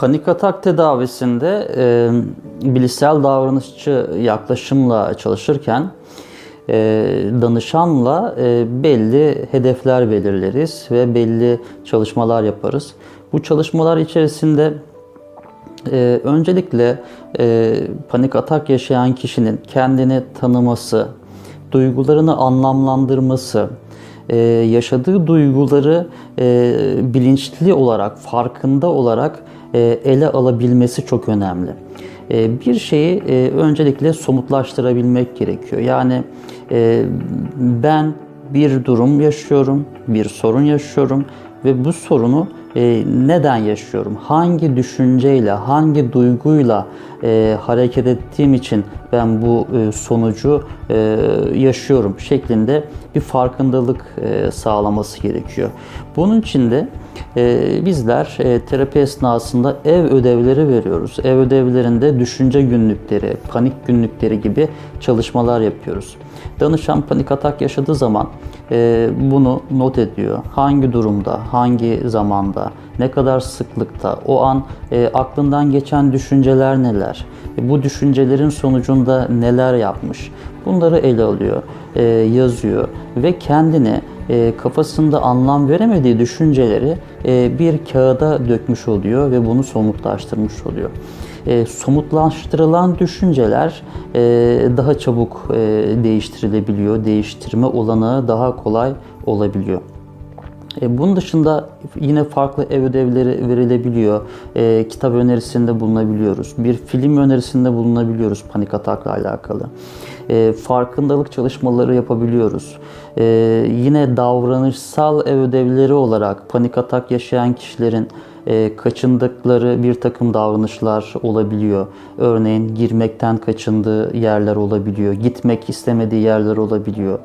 Panik atak tedavisinde e, bilişsel davranışçı yaklaşımla çalışırken e, danışanla e, belli hedefler belirleriz ve belli çalışmalar yaparız. Bu çalışmalar içerisinde e, öncelikle e, panik atak yaşayan kişinin kendini tanıması, duygularını anlamlandırması, e, yaşadığı duyguları e, bilinçli olarak, farkında olarak ele alabilmesi çok önemli. E, bir şeyi e, öncelikle somutlaştırabilmek gerekiyor. Yani e, ben bir durum yaşıyorum, bir sorun yaşıyorum ve bu sorunu e, neden yaşıyorum? Hangi düşünceyle, hangi duyguyla e, hareket ettiğim için ben bu e, sonucu e, yaşıyorum şeklinde bir farkındalık e, sağlaması gerekiyor. Bunun için de e, bizler e, terapi esnasında ev ödevleri veriyoruz. Ev ödevlerinde düşünce günlükleri, panik günlükleri gibi çalışmalar yapıyoruz. Danışan panik atak yaşadığı zaman e, bunu not ediyor. Hangi durumda, hangi zamanda, ne kadar sıklıkta, o an e, aklından geçen düşünceler neler, e, bu düşüncelerin sonucunda neler yapmış, bunları ele alıyor, e, yazıyor ve kendini e, kafasında anlam veremediği düşünceleri e, bir kağıda dökmüş oluyor ve bunu somutlaştırmış oluyor. E, somutlaştırılan düşünceler daha çabuk değiştirilebiliyor, değiştirme olanağı daha kolay olabiliyor. E, bunun dışında yine farklı ev ödevleri verilebiliyor. E, kitap önerisinde bulunabiliyoruz. Bir film önerisinde bulunabiliyoruz panik atakla alakalı. E, farkındalık çalışmaları yapabiliyoruz. E, yine davranışsal ev ödevleri olarak panik atak yaşayan kişilerin e, kaçındıkları bir takım davranışlar olabiliyor. Örneğin girmekten kaçındığı yerler olabiliyor, gitmek istemediği yerler olabiliyor.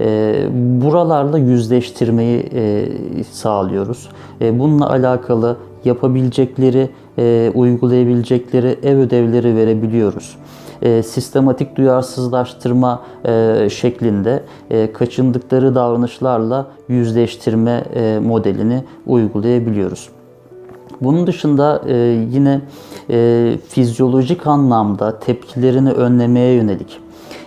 E, buralarla yüzleştirmeyi e, sağlıyoruz. Bununla alakalı yapabilecekleri, uygulayabilecekleri ev ödevleri verebiliyoruz sistematik duyarsızlaştırma şeklinde kaçındıkları davranışlarla yüzleştirme modelini uygulayabiliyoruz. Bunun dışında e, yine e, fizyolojik anlamda tepkilerini önlemeye yönelik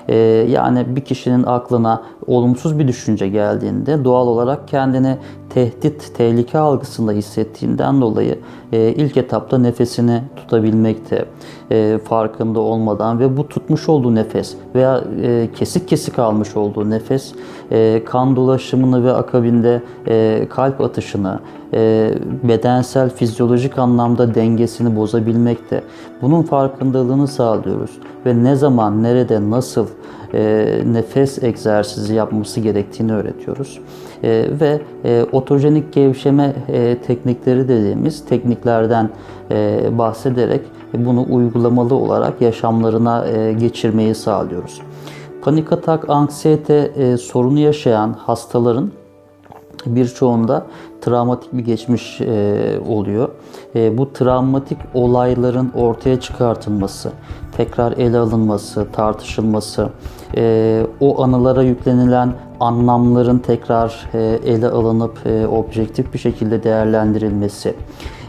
e, yani bir kişinin aklına olumsuz bir düşünce geldiğinde doğal olarak kendini tehdit, tehlike algısında hissettiğinden dolayı ilk etapta nefesini tutabilmekte e, farkında olmadan ve bu tutmuş olduğu nefes veya e, kesik kesik almış olduğu nefes e, kan dolaşımını ve akabinde e, kalp atışını, e, bedensel, fizyolojik anlamda dengesini bozabilmekte. Bunun farkındalığını sağlıyoruz ve ne zaman, nerede, nasıl e, nefes egzersizi yapması gerektiğini öğretiyoruz. E, ve e, otojenik gevşeme e, teknikleri dediğimiz tekniklerden e, bahsederek bunu uygulamalı olarak yaşamlarına e, geçirmeyi sağlıyoruz. Panik atak, anksiyete e, sorunu yaşayan hastaların birçoğunda travmatik bir geçmiş oluyor. Bu travmatik olayların ortaya çıkartılması, tekrar ele alınması, tartışılması, o anılara yüklenilen anlamların tekrar e, ele alınıp e, objektif bir şekilde değerlendirilmesi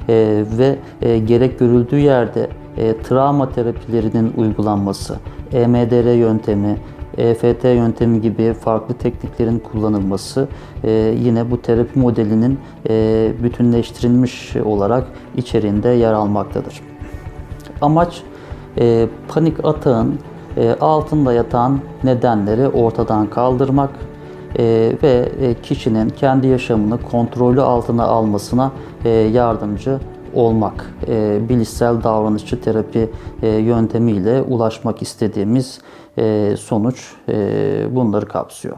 e, ve gerek görüldüğü yerde travma terapilerinin uygulanması, EMDR yöntemi, EFT yöntemi gibi farklı tekniklerin kullanılması yine bu terapi modelinin bütünleştirilmiş olarak içeriğinde yer almaktadır. Amaç panik atağın altında yatan nedenleri ortadan kaldırmak ve e, kişinin kendi yaşamını kontrolü altına almasına e, yardımcı olmak, e, bilişsel davranışçı terapi e, yöntemiyle ulaşmak istediğimiz e, sonuç e, bunları kapsıyor.